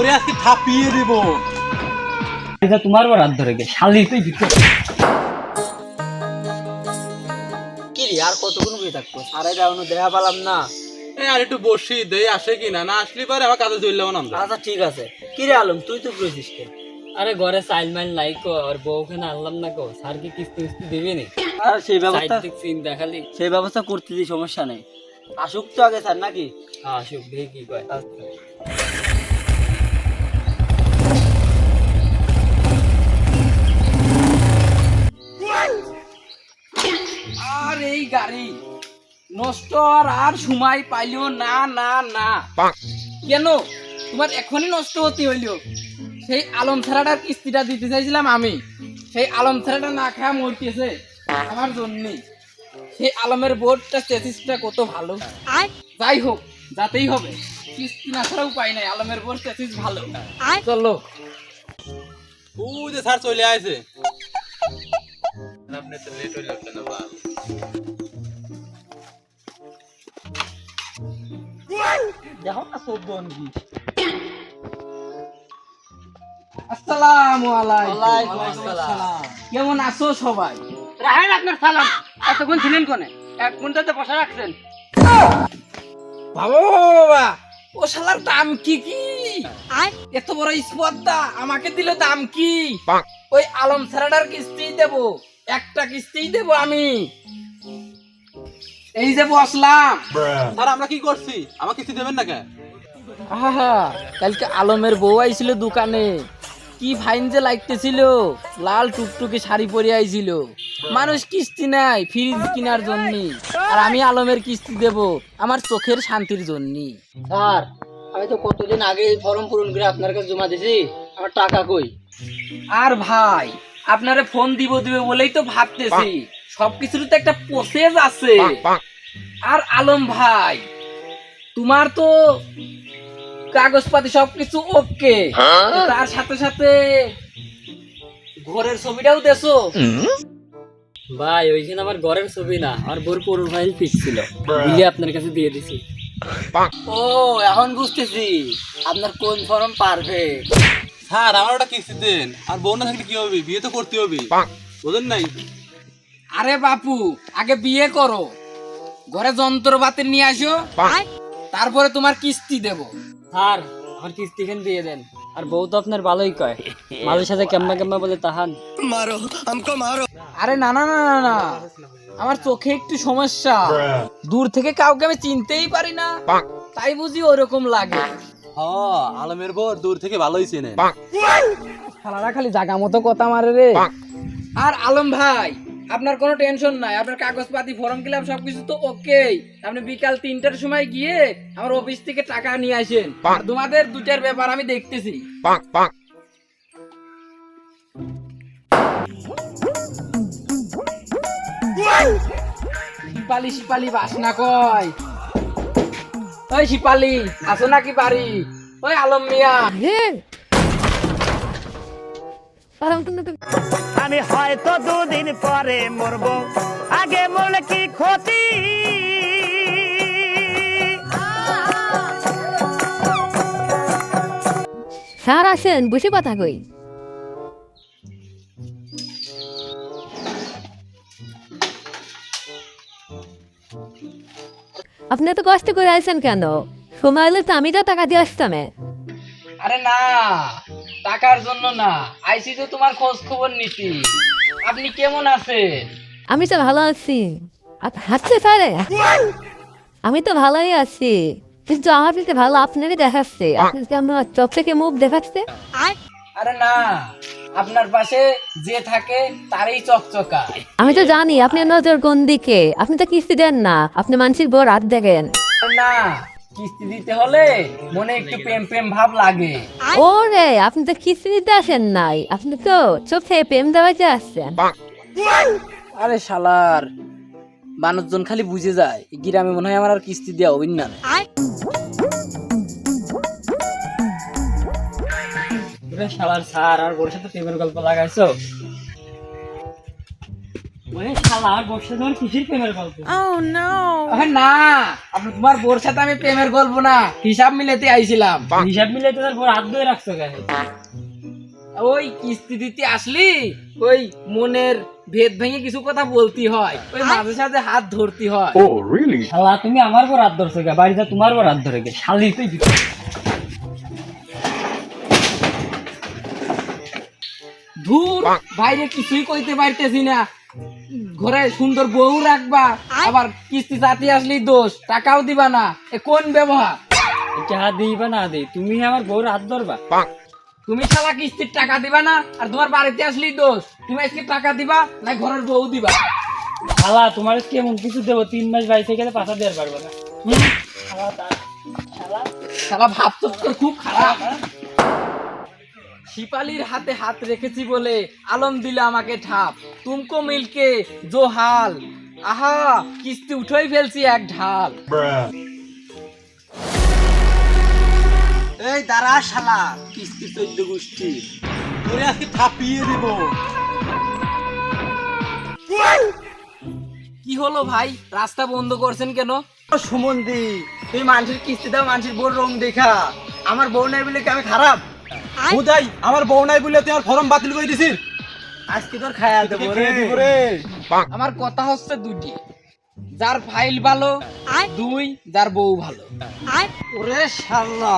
তোরে আজকে থাপিয়ে দিব। এটা তোমার বড় হাত ধরে গে শালি তুই ভিতরে কি রে আর কতক্ষণ বসে থাকব? সারে যাওয়ানো দেখা পেলাম না। আর একটু বসি দেই আসে কি না? না আসলে পারে আমার কাজে চললাম না আচ্ছা ঠিক আছে। কি রে আলম তুই তো বুঝিস কে? আরে ঘরে চাইল মাইল নাই কো আর বউখানে আনলাম না কো। স্যার কি কিস্তি কিস্তি দেবে নি? আর সেই ব্যবস্থা সিন দেখালি। সেই ব্যবস্থা করতে দিই সমস্যা নেই। আসুক তো আগে স্যার নাকি? আসুক দেখি কি কয়। আর এই গাড়ি নষ্ট আর আর সময় পাইলো না না না। কেন? তোমার এখনই নষ্ট হতে হইল। সেই আলম ছাড়াটার কিস্তিটা দিতে চাইছিলাম আমি। সেই আলম ছাড়াটা না খাওয়া মরতেছে আমার জন্যই সেই আলমের বোর্ডটা স্ট্যাটিসটা কত ভালো। যাই হোক যাতেই হবে। কিস্তি না ছাড়া উপায় নাই আলমের বোর্ড স্ট্যাটিস ভালো। চলো। ও যে স্যার চলে আসে আপনি তো লেট হইল না বা দেখো না চোদ্দ অনকি আসসালামু আলাইকুম। আসসালাম। কেমন আছো সবাই? রাহেন আপনার সালাম। এতক্ষণ ছিলেন কোনে? এক ঘন্টাতে বসা রাখছেন। বাবা বাবা, বাবা ও শালার দাম কি কি? এত বড় স্পর্ধা আমাকে দিল দাম কি? ওই আলম সারাডার কিস্তি দেব। একটা কিস্তি দেব আমি। এই যে বসলাম। স্যার আমরা কি করছি? আমাকে কিস্তি দেবেন না কেন? আহা কালকে আলমের বউ আইছিল দোকানে। কি ফাইন যে লাগতেছিল। লাল টুকটুকে শাড়ি পরে আইছিল। মানুষ কিস্তি নাই ফ্রিজ কেনার জন্য। আর আমি আলমের কিস্তি দেব আমার চোখের শান্তির জন্য। স্যার আমি তো কতদিন আগে ফর্ম পূরণ করে আপনার কাছে জমা দিছি আমার টাকা কই? আর ভাই আপনারে ফোন দিব দিবে বলেই তো ভাবতেছি। সবকিছুর তো একটা প্রসেস আছে। আর আলম ভাই তোমার তো কাগজপাতি সবকিছু ওকে তার সাথে সাথে ঘরের ছবিটাও দেছো? ভাই ওইখানে আমার ঘরের ছবি না আমার বোর প্রোফাইল পিক ছিল বিলে আপনার কাছে দিয়ে দিছি। ও এখন বুঝতেছি। আপনার কোন ফর্ম পারবে স্যার আমার ওটা কিস্তি দেন। আর বউ না থাকলে কি হবে? বিয়ে তো করতে হবে। বুঝেন নাই? আরে বাপু আগে বিয়ে করো। ঘরে যন্ত্রপাতি নিয়ে আসো। তারপরে তোমার কিস্তি দেবো। স্যার আমার কিস্তি খান দিয়ে দেন। আর বউ তো আপনার ভালোই কয়। মালের সাথে কেম্মা কেম্মা বলে তাহান। আরে না না না না না। আমার চোখে একটু সমস্যা। দূর থেকে কাউকে আমি চিনতেই পারি না। তাই বুঝি ওরকম লাগে। হ আলমের বউ দূর থেকে ভালোই চেনেন। শালারা খালি জাগা মতো কথা মারে রে। আর আলম ভাই আপনার কোনো টেনশন নাই আপনার কাগজপাতি ফর্ম সবকিছু তো ওকে আপনি বিকাল তিনটার সময় গিয়ে আমার অফিস থেকে টাকা নিয়ে আসেন। আর তোমাদের দুটার ব্যাপার আমি দেখতেছি। শিপালি শিপালি বাসনা কয়। ওই শিপালি আসো নাকি বাড়ি? ওই আলম মিয়া। আমি হয়তো দুদিন পরে মরব। আগে মরলে কি ক্ষতি? স্যার আসেন বসে কথা কই। আপনি এত কষ্ট করে আসেন কেন? সময় হলে তো আমি তো টাকা দিয়ে আসতাম আরে না টাকার জন্য না। আইসি তো তোমার খোঁজ খবর নিতি আপনি কেমন আছেন? আমি তো ভালো আছি। হাসছে স্যার আমি তো ভালোই আছি। কিন্তু আমার দিকে ভালো আপনারই দেখাচ্ছে। আপনি আমার চোখ থেকে মুখ দেখাচ্ছে? আরে না আপনার পাশে যে থাকে তারই চকচকা আমি তো জানি আপনি নজর কোন দিকে? আপনি তো কিস্তি দেন না আপনি মানসিক বড় রাত দেখেন। না কিস্তি দিতে হলে মনে একটু প্রেম প্রেম ভাব লাগে। ওরে আপনি তো কিস্তি দিতে আসেন নাই আপনি তো চোখ থেকে প্রেম দেওয়াতে আসছেন। আরে শালার মানুষজন খালি বুঝে যায় গ্রামে মনে হয় আমার আর কিস্তি দেওয়া হইন না। শালার স্যার আর সাথে প্রেমের গল্প লাগাইছো? ওরে শালা আর বর্ষা তোমার কিসের প্রেমের গল্প? আরে না আপনি তোমার বোর সাথে আমি প্রেমের গল্প না হিসাব মিলাতে আইছিলাম। হিসাব মিলে তোমার বড় হাত ধরে রাখছো কেন? ওই কিস্তি দিতে আসলি ওই মনের ভেদ ভেঙে কিছু কথা বলতে হয় ওই মাঝে সাথে হাত ধরতে হয়। শালা তুমি আমার বড় হাত ধরছো বাড়িতে তোমার বড় হাত ধরে গে শালি তুই ধুর বাইরে কিছুই কইতে পারতেছি না। ঘরে সুন্দর বউ রাখবা আবার কিস্তি চাতি আসলি দোষ টাকাও দিবা না। এ কোন ব্যবহার? টাকা দিই বা না দিই তুমি আমার বউর হাত ধরবা। তুমি সারা কিস্তির টাকা দিবা না আর তোমার বাড়িতে আসলি দোষ। তুমি আজকে টাকা দিবা না ঘরের বউ দিবা? শালা তোমার কেমন কিছু দেবো তিন মাস বাড়ি থেকে পাঠা দেওয়ার পারব না? শালা ভাবতো তোর খুব খারাপ। শিপালির হাতে হাত রেখেছি বলে আলম দিলে আমাকে ঠাপ তুমকো মিলকে জো হাল আহা কিস্তি উঠেই ফেলছি এক ঢাল। এই দাঁড়া শালা কিস্তি চোদ্দ গোষ্ঠী। তোরে আজকে থাপিয়ে দেব। কি হলো ভাই? রাস্তা বন্ধ করছেন কেন? সুমন্দি তুই মানুষের কিস্তি দাও মানুষের বউর রং দেখা। আমার বউ নাই বলে কি আমি খারাপ? হুদাই আমার বউ নাই বলে তুই আমার ফর্ম বাতিল করে দিছিস? আজকে তোর খায়া দেবো রে। আমার কথা হচ্ছে দুটি যার ফাইল ভালো দুই যার বউ ভালো। ওরে শালা।